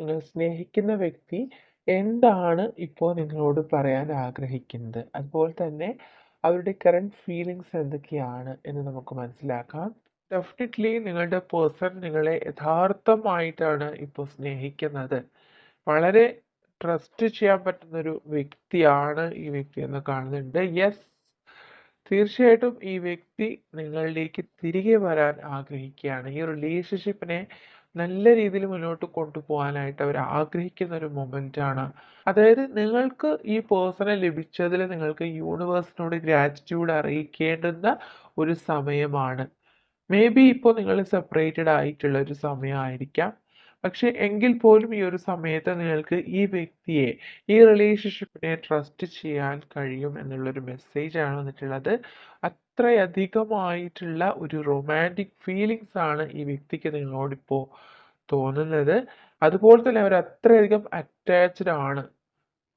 നിങ്ങൾ സ്നേഹിക്കുന്ന വ്യക്തി എന്താണ് ഇപ്പോൾ നിങ്ങളോട് പറയാൻ ആഗ്രഹിക്കുന്നത്? അതുപോലെ തന്നെ അവരുടെ കറണ്ട് ഫീലിങ്സ് എന്തൊക്കെയാണ് എന്ന് നമുക്ക് മനസ്സിലാക്കാം. ഡെഫിനറ്റ്ലി നിങ്ങളുടെ പേഴ്സൺ നിങ്ങളെ യഥാർത്ഥമായിട്ടാണ് ഇപ്പോൾ സ്നേഹിക്കുന്നത്. വളരെ ട്രസ്റ്റ് ചെയ്യാൻ പറ്റുന്നൊരു വ്യക്തിയാണ് ഈ വ്യക്തി എന്ന് കാണുന്നുണ്ട്. യെസ് തീർച്ചയായിട്ടും ഈ വ്യക്തി നിങ്ങളിലേക്ക് തിരികെ വരാൻ ആഗ്രഹിക്കുകയാണ്. ഈ റിലേഷൻഷിപ്പിനെ നല്ല രീതിയിൽ മുന്നോട്ട് കൊണ്ടുപോകാനായിട്ട് അവർ ആഗ്രഹിക്കുന്ന ഒരു മൊമെന്റാണ്. അതായത് നിങ്ങൾക്ക് ഈ പേഴ്സണെ ലഭിച്ചതിൽ നിങ്ങൾക്ക് യൂണിവേഴ്സിനോട് ഗ്രാറ്റിറ്റ്യൂഡ് അറിയിക്കേണ്ടുന്ന ഒരു സമയമാണ്. മേ ബി ഇപ്പോൾ നിങ്ങൾ സെപ്പറേറ്റഡ് ആയിട്ടുള്ള ഒരു സമയമായിരിക്കാം. പക്ഷേ എങ്കിൽ പോലും ഈ ഒരു സമയത്ത് നിങ്ങൾക്ക് ഈ വ്യക്തിയെ, ഈ റിലേഷൻഷിപ്പിനെ ട്രസ്റ്റ് ചെയ്യാൻ കഴിയും എന്നുള്ളൊരു മെസ്സേജാണ് വന്നിട്ടുള്ളത്. അത്രയധികമായിട്ടുള്ള ഒരു റൊമാന്റിക് ഫീലിങ്സ് ആണ് ഈ വ്യക്തിക്ക് നിങ്ങളോടിപ്പോൾ തോന്നുന്നത്. അതുപോലെ തന്നെ അവർ അത്രയധികം അറ്റാച്ച്ഡ് ആണ്.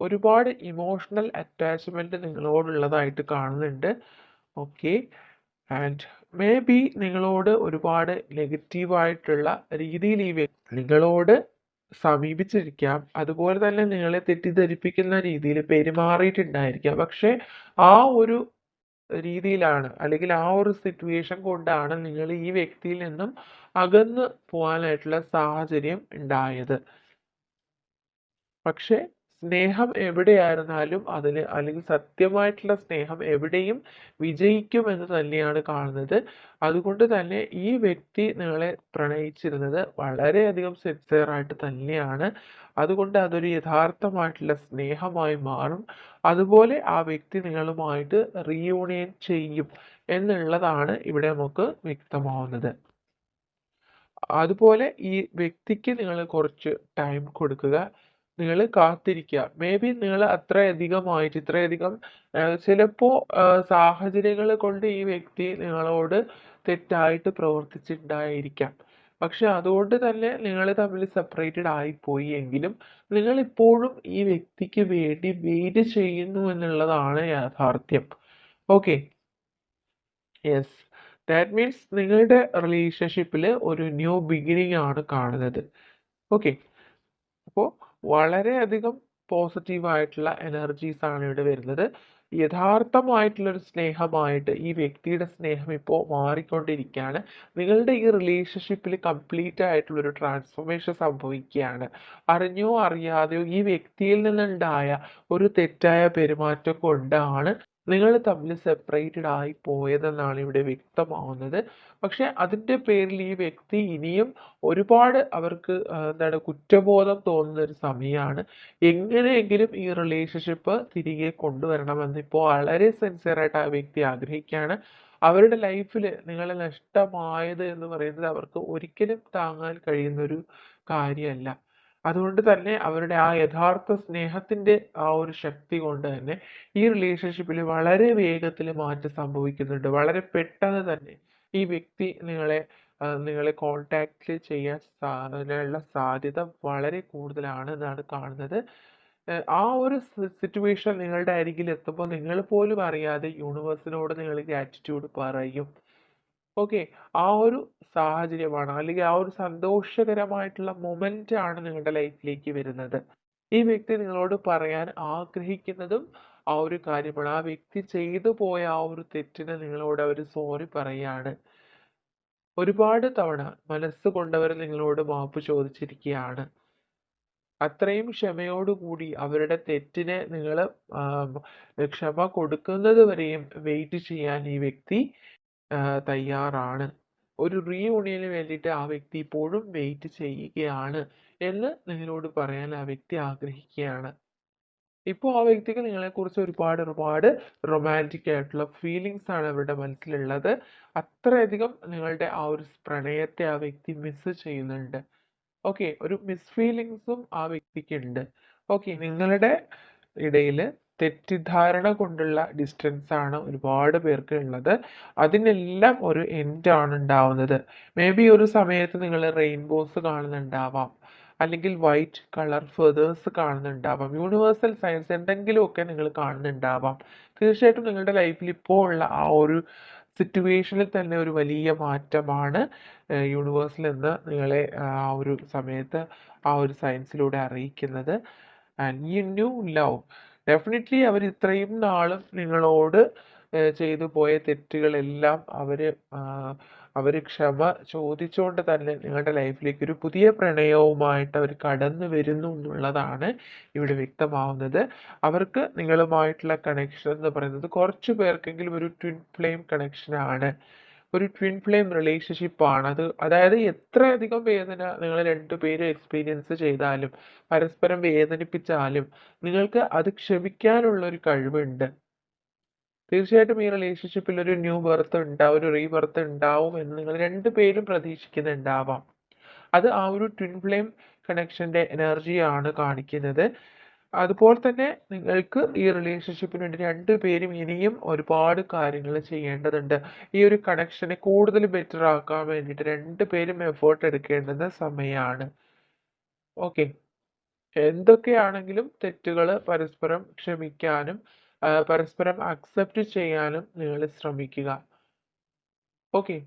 ഒരുപാട് ഇമോഷണൽ അറ്റാച്ച്മെന്റ് നിങ്ങളോടുള്ളതായിട്ട് കാണുന്നുണ്ട്. ഓക്കെ. ആൻഡ് മേ ബി നിങ്ങളോട് ഒരുപാട് നെഗറ്റീവായിട്ടുള്ള രീതിയിൽ ഈ വ്യക്തി നിങ്ങളോട് സമീപിച്ചിരിക്കാം. അതുപോലെ തന്നെ നിങ്ങളെ തെറ്റിദ്ധരിപ്പിക്കുന്ന രീതിയിൽ പെരുമാറിയിട്ടുണ്ടായിരിക്കാം. പക്ഷേ ആ ഒരു രീതിയിലാണ് അല്ലെങ്കിൽ ആ ഒരു സിറ്റുവേഷൻ കൊണ്ടാണ് നിങ്ങൾ ഈ വ്യക്തിയിൽ നിന്നും അകന്ന് പോകാനായിട്ടുള്ള സാഹചര്യം ഉണ്ടായത്. പക്ഷേ സ്നേഹം എവിടെയായിരുന്നാലും അതിന് അല്ലെങ്കിൽ സത്യമായിട്ടുള്ള സ്നേഹം എവിടെയും വിജയിക്കും എന്ന് തന്നെയാണ് കാണുന്നത്. അതുകൊണ്ട് തന്നെ ഈ വ്യക്തി നിങ്ങളെ പ്രണയിച്ചിരുന്നത് വളരെയധികം സിൻസിയർ ആയിട്ട് തന്നെയാണ്. അതുകൊണ്ട് അതൊരു യഥാർത്ഥമായിട്ടുള്ള സ്നേഹമായി മാറും. അതുപോലെ ആ വ്യക്തി നിങ്ങളുമായിട്ട് റീയൂണിയൻ ചെയ്യും എന്നുള്ളതാണ് ഇവിടെ നമുക്ക് വ്യക്തമാവുന്നത്. അതുപോലെ ഈ വ്യക്തിക്ക് നിങ്ങൾ കുറച്ച് ടൈം കൊടുക്കുക. നിങ്ങൾ കാത്തിരിക്കുക. മേ ബി നിങ്ങൾ അത്രയധികമായിട്ട് ഇത്രയധികം ചിലപ്പോൾ സാഹചര്യങ്ങൾ കൊണ്ട് ഈ വ്യക്തി നിങ്ങളോട് തെറ്റായിട്ട് പ്രവർത്തിച്ചിട്ടുണ്ടായിരിക്കാം. പക്ഷെ അതുകൊണ്ട് തന്നെ നിങ്ങൾ തമ്മിൽ സെപ്പറേറ്റഡ് ആയിപ്പോയി എങ്കിലും നിങ്ങൾ ഇപ്പോഴും ഈ വ്യക്തിക്ക് വേണ്ടി വെയിറ്റ് ചെയ്യുന്നു എന്നുള്ളതാണ് യാഥാർത്ഥ്യം. ഓക്കെ. യെസ്. ദാറ്റ് മീൻസ് നിങ്ങളുടെ റിലേഷൻഷിപ്പിൽ ഒരു ന്യൂ ബിഗിനിങ് ആണ് കാണുന്നത്. ഓക്കെ. അപ്പോൾ വളരെയധികം പോസിറ്റീവ് ആയിട്ടുള്ള എനർജീസ് ആണ് ഇവിടെ വരുന്നത്. യഥാർത്ഥമായിട്ടുള്ളൊരു സ്നേഹമായിട്ട് ഈ വ്യക്തിയുടെ സ്നേഹം ഇപ്പോൾ മാറിക്കൊണ്ടിരിക്കുകയാണ്. നിങ്ങളുടെ ഈ റിലേഷൻഷിപ്പിൽ കംപ്ലീറ്റ് ആയിട്ടുള്ളൊരു ട്രാൻസ്ഫോർമേഷൻ സംഭവിക്കുകയാണ്. അറിഞ്ഞോ അറിയാതെയോ ഈ വ്യക്തിയിൽ നിന്നുണ്ടായ ഒരു തെറ്റായ പെരുമാറ്റം കൊണ്ടാണ് നിങ്ങൾ തമ്മിൽ സെപ്പറേറ്റഡ് ആയി പോയതെന്നാണ് ഇവിടെ വ്യക്തമാവുന്നത്. പക്ഷെ അതിന്റെ പേരിൽ ഈ വ്യക്തി ഇനിയും ഒരുപാട് അവർക്ക് എന്താണ് കുറ്റബോധം തോന്നുന്ന ഒരു സമയമാണ്. എങ്ങനെയെങ്കിലും ഈ റിലേഷൻഷിപ്പ് തിരികെ കൊണ്ടുവരണമെന്ന് ഇപ്പോൾ വളരെ സിൻസിയർ ആയിട്ട് ആ വ്യക്തി ആഗ്രഹിക്കുകയാണ്. അവരുടെ ലൈഫിൽ നിങ്ങളെ നഷ്ടമായത് എന്ന് പറയുന്നത് അവർക്ക് ഒരിക്കലും താങ്ങാൻ കഴിയുന്ന ഒരു കാര്യമല്ല. അതുകൊണ്ട് തന്നെ അവരുടെ ആ യഥാർത്ഥ സ്നേഹത്തിന്റെ ആ ഒരു ശക്തി കൊണ്ട് തന്നെ ഈ റിലേഷൻഷിപ്പിൽ വളരെ വേഗത്തിൽ മാറ്റം സംഭവിക്കുന്നുണ്ട്. വളരെ പെട്ടെന്ന് തന്നെ ഈ വ്യക്തി നിങ്ങളെ നിങ്ങളെ കോൺടാക്ട് ചെയ്യാൻ സാധനുള്ള സാധ്യത വളരെ കൂടുതലാണ് എന്നാണ് കാണുന്നത്. ആ ഒരു സിറ്റുവേഷൻ നിങ്ങളുടെ അരികിൽ എത്തുമ്പോൾ നിങ്ങൾ പോലും അറിയാതെ യൂണിവേഴ്സിനോട് നിങ്ങൾ ഗ്രാറ്റിറ്റ്യൂഡ് പറയും. ഓക്കെ. ആ ഒരു സാഹചര്യമാണ് അല്ലെങ്കിൽ ആ ഒരു സന്തോഷകരമായിട്ടുള്ള മൊമെന്റ് ആണ് നിങ്ങളുടെ ലൈഫിലേക്ക് വരുന്നത്. ഈ വ്യക്തി നിങ്ങളോട് പറയാൻ ആഗ്രഹിക്കുന്നതും ആ ഒരു കാര്യമാണ്. ആ വ്യക്തി ചെയ്തു പോയ ആ ഒരു തെറ്റിന് നിങ്ങളോട് അവർ സോറി പറയാണ്. ഒരുപാട് തവണ മനസ്സ് കൊണ്ടവർ നിങ്ങളോട് മാപ്പ് ചോദിച്ചിരിക്കുകയാണ്. അത്രയും ക്ഷമയോടുകൂടി അവരുടെ തെറ്റിനെ നിങ്ങൾ ക്ഷമ കൊടുക്കുന്നത് വരെയും വെയിറ്റ് ചെയ്യാൻ ഈ വ്യക്തി തയ്യാറാണ്. ഒരു റീയൂണിയന് വേണ്ടിയിട്ട് ആ വ്യക്തി ഇപ്പോഴും വെയിറ്റ് ചെയ്യുകയാണ് എന്ന് നിങ്ങളോട് പറയാൻ ആ വ്യക്തി ആഗ്രഹിക്കുകയാണ്. ഇപ്പോൾ ആ വ്യക്തിക്ക് നിങ്ങളെക്കുറിച്ച് ഒരുപാട് ഒരുപാട് റൊമാന്റിക് ആയിട്ടുള്ള ഫീലിങ്സ് ആണ് അവരുടെ മനസ്സിലുള്ളത്. അത്രയധികം നിങ്ങളുടെ ആ ഒരു പ്രണയത്തെ ആ വ്യക്തി മിസ് ചെയ്യുന്നുണ്ട്. ഓക്കെ. ഒരു മിസ് ഫീലിങ്സും ആ വ്യക്തിക്ക് ഉണ്ട് ഓക്കെ. നിങ്ങളുടെ ഇടയിൽ തെറ്റിദ്ധാരണ കൊണ്ടുള്ള ഡിസ്റ്റൻസ് ആണ് ഒരുപാട് പേർക്ക് ഉള്ളത്. അതിനെല്ലാം ഒരു എൻഡ് ആണ് ഉണ്ടാവുന്നത്. മേ ബി ഒരു സമയത്ത് നിങ്ങൾ റെയിൻബോസ് കാണുന്നുണ്ടാവാം. അല്ലെങ്കിൽ വൈറ്റ് കളർ ഫെതേഴ്സ് കാണുന്നുണ്ടാവാം. യൂണിവേഴ്സൽ സയൻസ് എന്തെങ്കിലുമൊക്കെ നിങ്ങൾ കാണുന്നുണ്ടാവാം. തീർച്ചയായിട്ടും നിങ്ങളുടെ ലൈഫിൽ ഇപ്പോൾ ഉള്ള ആ ഒരു സിറ്റുവേഷനിൽ തന്നെ ഒരു വലിയ മാറ്റമാണ് യൂണിവേഴ്സിൽ നിന്ന് നിങ്ങളെ ആ ഒരു സമയത്ത് ആ ഒരു സയൻസിലൂടെ അറിയിക്കുന്നത് and you new love definitely അവർ ഇത്രയും നാളും നിങ്ങളോട് ചെയ്തു പോയ തെറ്റുകളെല്ലാം അവർ അവർ ക്ഷമ ചോദിച്ചുകൊണ്ട് തന്നെ നിങ്ങളുടെ ലൈഫിലേക്ക് ഒരു പുതിയ പ്രണയവുമായിട്ട് അവർ കടന്നു വരുന്നു എന്നുള്ളതാണ് ഇവിടെ വ്യക്തമാവുന്നത്. അവർക്ക് നിങ്ങളുമായിട്ടുള്ള കണക്ഷൻ എന്ന് പറയുന്നത് കുറച്ച് പേർക്കെങ്കിലും ഒരു ട്വിൻ ഫ്ലെയിം കണക്ഷനാണ് ഒരു ട്വിൻ ഫ്ലെയിം റിലേഷൻഷിപ്പ് ആണ്. അത് അതായത് എത്രയധികം വേദന നിങ്ങൾ രണ്ടുപേരും എക്സ്പീരിയൻസ് ചെയ്താലും പരസ്പരം വേദനിപ്പിച്ചാലും നിങ്ങൾക്ക് അത് ക്ഷമിക്കാനുള്ള ഒരു കഴിവുണ്ട്. തീർച്ചയായിട്ടും ഈ റിലേഷൻഷിപ്പിൽ ഒരു ന്യൂ ബർത്ത് ഉണ്ടാവും ഒരു റീബർത്ത് ഉണ്ടാവും എന്ന് നിങ്ങൾ രണ്ടുപേരും പ്രതീക്ഷിക്കുന്നുണ്ടാവാം. അത് ആ ഒരു ട്വിൻ ഫ്ലെയിം കണക്ഷന്റെ എനർജിയാണ് കാണിക്കുന്നത്. അതുപോലെ തന്നെ നിങ്ങൾക്ക് ഈ റിലേഷൻഷിപ്പിന് വേണ്ടി രണ്ട് പേരും ഇനിയും ഒരുപാട് കാര്യങ്ങൾ ചെയ്യേണ്ടതുണ്ട്. ഈ ഒരു കണക്ഷനെ കൂടുതൽ ബെറ്റർ ആക്കാൻ വേണ്ടിയിട്ട് രണ്ട് പേരും എഫേർട്ട് എടുക്കേണ്ടുന്ന സമയമാണ് ഓക്കെ എന്തൊക്കെയാണെങ്കിലും തെറ്റുകൾ പരസ്പരം ക്ഷമിക്കാനും പരസ്പരം അക്സെപ്റ്റ് ചെയ്യാനും നിങ്ങൾ ശ്രമിക്കുക. ഓക്കെ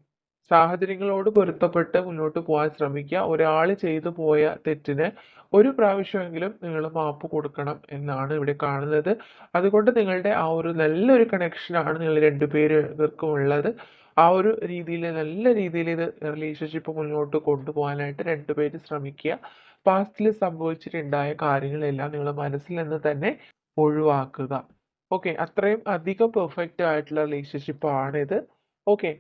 സാഹചര്യങ്ങളോട് പൊരുത്തപ്പെട്ട് മുന്നോട്ട് പോകാൻ ശ്രമിക്കുക. ഒരാൾ ചെയ്തു പോയ തെറ്റിന് ഒരു പ്രാവശ്യമെങ്കിലും നിങ്ങൾ മാപ്പ് കൊടുക്കണം എന്നാണ് ഇവിടെ കാണുന്നത്. അതുകൊണ്ട് നിങ്ങളുടെ ആ ഒരു നല്ലൊരു കണക്ഷനാണ് നിങ്ങൾ രണ്ടുപേർക്കും ഉള്ളത്. ആ ഒരു രീതിയിൽ നല്ല രീതിയിൽ ഇത് റിലേഷൻഷിപ്പ് മുന്നോട്ട് കൊണ്ടുപോകാനായിട്ട് രണ്ടുപേരും ശ്രമിക്കുക. പാസ്റ്റിൽ സംഭവിച്ചിട്ടുണ്ടായ കാര്യങ്ങളെല്ലാം നിങ്ങൾ മനസ്സിൽ നിന്ന് തന്നെ ഒഴിവാക്കുക. ഓക്കെ അത്രയും അധികം പെർഫെക്റ്റ് ആയിട്ടുള്ള റിലേഷൻഷിപ്പ് ആണിത്. ഓക്കെ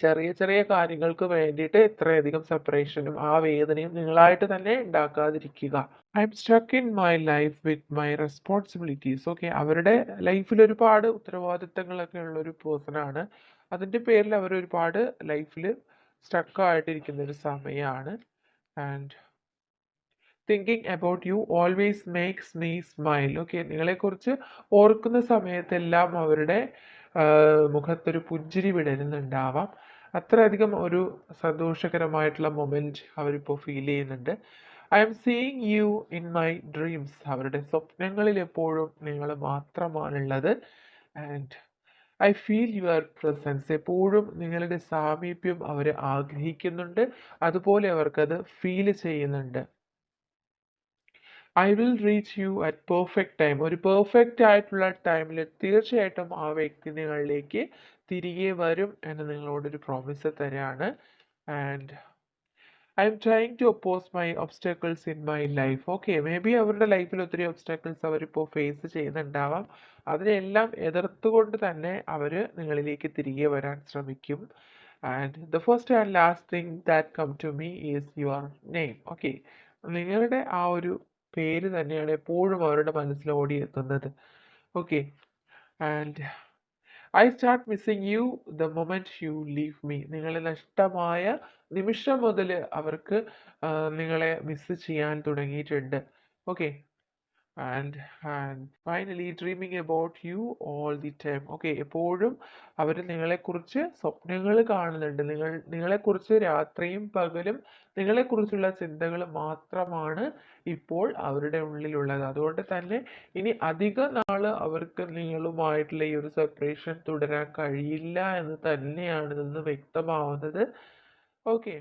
ചെറിയ ചെറിയ കാര്യങ്ങൾക്ക് വേണ്ടിയിട്ട് ഇത്രയധികം സെപ്പറേഷനും ആ വേദനയും നിങ്ങളായിട്ട് തന്നെ ഉണ്ടാക്കാതിരിക്കുക I am stuck in my life with my responsibilities okay അവരുടെ ലൈഫിൽ ഒരുപാട് ഉത്തരവാദിത്തങ്ങളൊക്കെ ഉള്ള ഒരു പേഴ്സൺ ആണ്. അതിന്റെ പേരിൽ അവർ ഒരുപാട് ലൈഫിൽ സ്റ്റക്ക് ആയിട്ടിരിക്കുന്ന ഒരു സമയമാണ് and thinking about you always makes me smile okay നിങ്ങളെക്കുറിച്ച് ഓർക്കുന്ന സമയത്തെല്ലാം അവരുടെ മുഖത്തൊരു പുഞ്ചിരി വിടരുന്നുണ്ടാവാം. അത്രയധികം ഒരു സന്തോഷകരമായിട്ടുള്ള മൊമെന്റ് അവരിപ്പോൾ ഫീൽ ചെയ്യുന്നുണ്ട്. I am seeing you in my dreams അവരുടെ സ്വപ്നങ്ങളിൽ എപ്പോഴും നിങ്ങൾ മാത്രമാണുള്ളത്. And I feel your presence എപ്പോഴും നിങ്ങളുടെ സാമീപ്യം അവർ ആഗ്രഹിക്കുന്നുണ്ട്. അതുപോലെ അവർക്കത് ഫീൽ ചെയ്യുന്നുണ്ട്. I will reach you at perfect time ഒരു പെർഫെക്റ്റ് ആയിട്ടുള്ള ടൈമിൽ തീർച്ചയായിട്ടും ആ വ്യക്തി നിങ്ങളിലേക്ക് തിരികെ വരും എന്ന് നിങ്ങളോടൊരു പ്രോമിസ് തരാണ്. And I am trying to oppose my obstacles in my life okay maybe അവരുടെ ലൈഫിൽ ഒത്തിരി ഒബ്സ്റ്റാക്കിൾസ് അവരിപ്പോൾ ഫേസ് ചെയ്യുന്നുണ്ടാവാം. അതിനെല്ലാം എതിർത്തുകൊണ്ട് തന്നെ അവർ നിങ്ങളിലേക്ക് തിരികെ വരാൻ ശ്രമിക്കും. And the first and last thing that come to me is your name okay നിങ്ങളുടെ ആ ഒരു പേര് തന്നെയാണ് എപ്പോഴും അവരുടെ മനസ്സിൽ ഓടിയെത്തുന്നത് okay and I start missing you the moment you leave me നിങ്ങളെ നഷ്ടമായ നിമിഷം മുതൽ അവർക്ക് നിങ്ങളെ മിസ് ചെയ്യാൻ തുടങ്ങിയിട്ടുണ്ട്. Okay and and finally dreaming about you all the time okay എപ്പോഴും അവർ നിങ്ങളെക്കുറിച്ച് സ്വപ്നങ്ങൾ കാണുന്നുണ്ട്. നിങ്ങൾ നിങ്ങളെക്കുറിച്ച് രാത്രിയും പകലും നിങ്ങളെക്കുറിച്ചുള്ള ചിന്തകൾ മാത്രമാണ് ഇപ്പോൾ അവരുടെ ഉള്ളിലുള്ളത്. അതുകൊണ്ട് തന്നെ ഇനി അധിക നാൾ അവർക്ക് നിങ്ങളുമായിട്ടുള്ള ഈ ഒരു സെപ്പറേഷൻ തുടരാൻ കഴിയില്ല എന്ന് തന്നെയാണ് ഇതെന്ന് വ്യക്തമാവുന്നത്. ഓക്കെ